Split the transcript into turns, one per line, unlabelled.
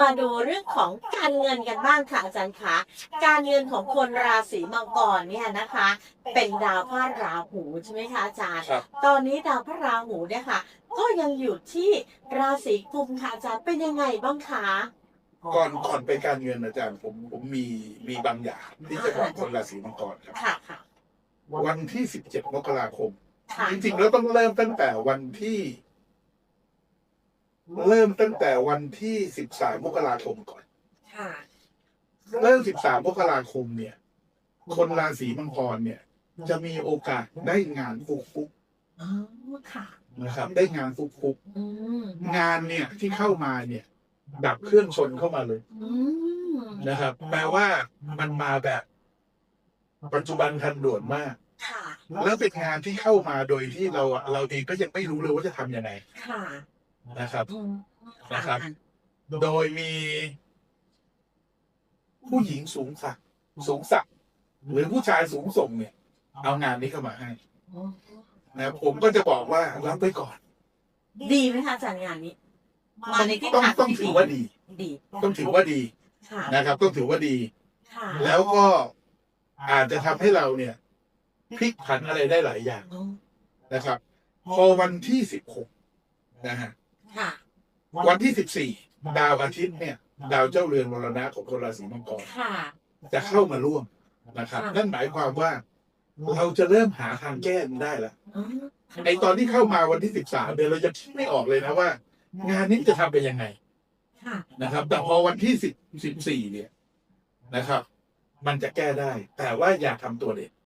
มาดูเรื่องของการเงินกันบ้างค่ะอาจารย์คะการเงินของคนราศีมังกรเนี่ยนะคะ เป็นดาวพระราหูใช่ไหมคะอาจารย์
ครับ
ตอนนี้ดาวพระราหูเนี่ยค่ะ ก็ยังอยู่ที่ราศีกุมค่ะอาจารย์เป็นยังไงบ้างคะ
ก่อนก่อนไปการเงินอาจารย์ผมผมมีมีบางอย่างที่จะบอกคนราศีมังกรครับ
ค่ะค่ะ
วันที่ 17 มกราคม
ค่ะ
จริงๆแล้วต้องเริ่มตั้งแต่วันที่ เริ่มตั้งแต่วันที่13มกราคมก่อน
ค่ะ
เริ่ม13มกราคมเนี่ย คนราศีมังกรเนี่ย จะมีโอกาสได้งานฟุกฟุก
อ๋อค่ะ
ๆนะครับ ได้งานฟุกฟุก
อืม
ๆงานเนี่ยที่เข้ามาเนี่ย ดับเครื่องชนเข้ามาเลย
อืม
นะครับ แปลว่ามันมาแบบปัจจุบันทันด่วนมาก
ค่ะ
แล้วเป็นงานที่เข้ามาโดยที่เราเราเองก็ยังไม่รู้เลยว่าจะทำยังไง
ค่ะ
นะครับ
อืม
นะครับ โดยมีผู้หญิงสูงสักดิ์สูงสักดิ์หรือผู้ชายสูงส่งเนี่ย เอางานนี้เข้ามาให้
อืม
นะผมก็จะบอกว่ารับไปก่อน
ดีไหมคะอาจารย์งานนี้มาในที่
ต้อง
ทาง
ต้องถือว่าดี
ดี
ต้องถือว่าดี
ค่ะ
นะครับ ต้องถือว่าดี
ค่ะ
แล้วก็อาจจะทำให้เราเนี่ยพลิกผันอะไรได้หลายอย่าง
อืม
นะครับ พอวันที่สิบหกนะฮะ
ค่ะ
วันที่สิบสี่ดาวอาทิตย์เนี่ย ดาวเจ้าเรือนมรณะของคนราศีมังกร
ค่ะ
จะเข้ามาร่วมนะครับ
ค่ะ
นั่นหมายความว่า เราจะเริ่มหาทางแก้มันได้แล้ว
อืม
ไอตอนที่เข้ามาวันที่สิบสามเนี่ยเราจะคิดไม่ออกเลยนะว่า งานนี้จะทำเป็นยังไง
ค่ะ
นะครับ แต่พอวันที่สิบสิบสี่เนี่ยนะครับ มันจะแก้ได้ แต่ว่าอย่าทำตัวเด็ด